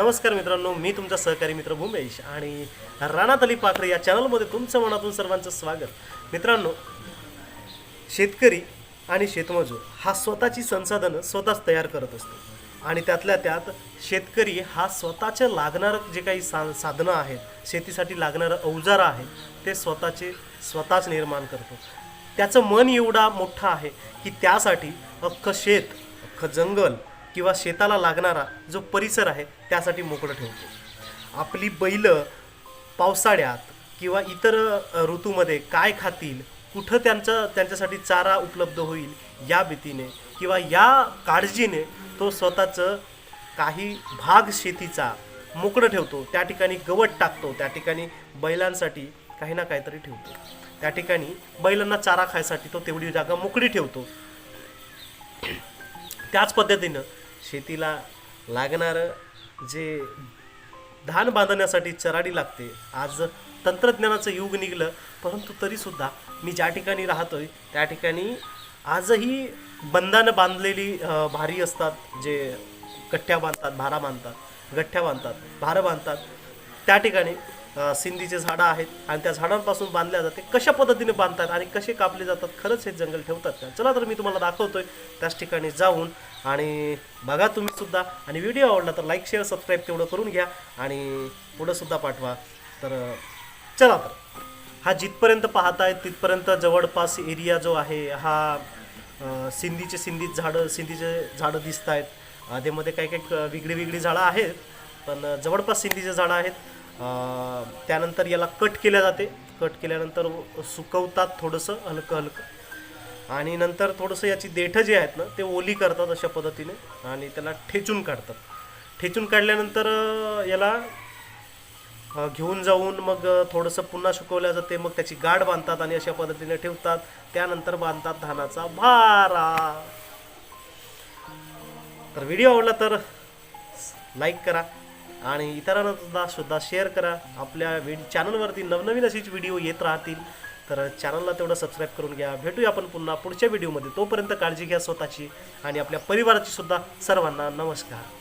नमस्कार मित्रांनो मी तुमचा सहकारी मित्र भूमेश आणि राणात अली पाखरे या चॅनलमध्ये तुमचं मनातून सर्वांचं स्वागत. मित्रांनो शेतकरी आणि शेतमजूर हा स्वतःची संसाधनं स्वतःच तयार करत असतो. आणि त्यातल्या त्यात शेतकरी हा स्वतःचं लागणारं जे काही सा साधनं आहेत शेतीसाठी लागणारं अवजारं आहेत ते स्वतःचे स्वतःच निर्माण करतो. त्याचं मन एवढा मोठं आहे की त्यासाठी अख्खं शेत अख्खं जंगल किंवा शेताला लागणारा जो परिसर आहे त्यासाठी मोकळं ठेवतो. आपली बैलं पावसाळ्यात किंवा इतर ऋतूमध्ये काय खातील कुठं त्यांचं त्यांच्यासाठी चारा उपलब्ध होईल या भीतीने किंवा या काळजीने तो स्वतःचं काही भाग शेतीचा मोकळं ठेवतो त्या ठिकाणी गवत टाकतो त्या ठिकाणी बैलांसाठी काही ना काहीतरी ठेवतो. त्या ठिकाणी बैलांना चारा खायसाठी तो तेवढी जागा मोकळी ठेवतो. त्याच पद्धतीनं शेतीला लागणारं जे धान बांधण्यासाठी चराडी लागते. आज तंत्रज्ञानाचं युग निघलं परंतु तरीसुद्धा मी ज्या ठिकाणी राहतो आहे त्या ठिकाणी आजही बंधानं बांधलेली भारी असतात जे गठ्ठ्या बांधतात भारा बांधतात गठ्ठ्या बांधतात भारं बांधतात. त्या ठिकाणी सिंधीचे झाडं आहेत आणि त्या झाडांपासून बांधल्या जाते. कशा पद्धतीने बांधतात आणि कसे कापले जातात खरंच हे जंगल ठेवतात का? चला तर मी तुम्हाला दाखवतोय. त्याच ठिकाणी जाऊन आणि बघा तुम्ही सुद्धा. आणि व्हिडिओ आवडला तर लाईक शेअर सबस्क्राईब तेवढं करून घ्या. आणि पुढं सुद्धा पाठवा. तर चला तर. हा जिथपर्यंत पाहताय तिथपर्यंत जवळपास एरिया जो आहे हा सिंधीचे सिंधीत झाडं सिंधीचे झाडं दिसत आहेत आधीमध्ये काही काही वेगळी वेगळी झाडं आहेत. पण जवळपास सिंधीचे झाडं आहेत. त्यानंतर याला कट केल्या जाते. कट केल्यानंतर सुकवतात थोडंसं हलकं हलकं. आणि नंतर थोडंसं याची देठं जी आहेत ना ते ओली करतात अशा पद्धतीने आणि त्याला ठेचून काढतात. ठेचून काढल्यानंतर याला घेऊन जाऊन मग थोडंसं पुन्हा सुकवल्या जाते मग त्याची गाठ बांधतात आणि अशा पद्धतीने ठेवतात. त्यानंतर बांधतात धानाचा भारा तर व्हिडिओ आवडला तर लाईक करा. आणि इतरांना सुद्धा सुद्धा शेअर करा. आपल्या व्हिड चॅनलवरती नवनवीन अशीच व्हिडिओ येत राहतील. तर चॅनलला तेवढं सबस्क्राईब करून घ्या. भेटूया आपण पुन्हा पुढच्या व्हिडिओमध्ये तोपर्यंत काळजी घ्या स्वतःची आणि आपल्या परिवाराची सुद्धा सर्वांना नमस्कार.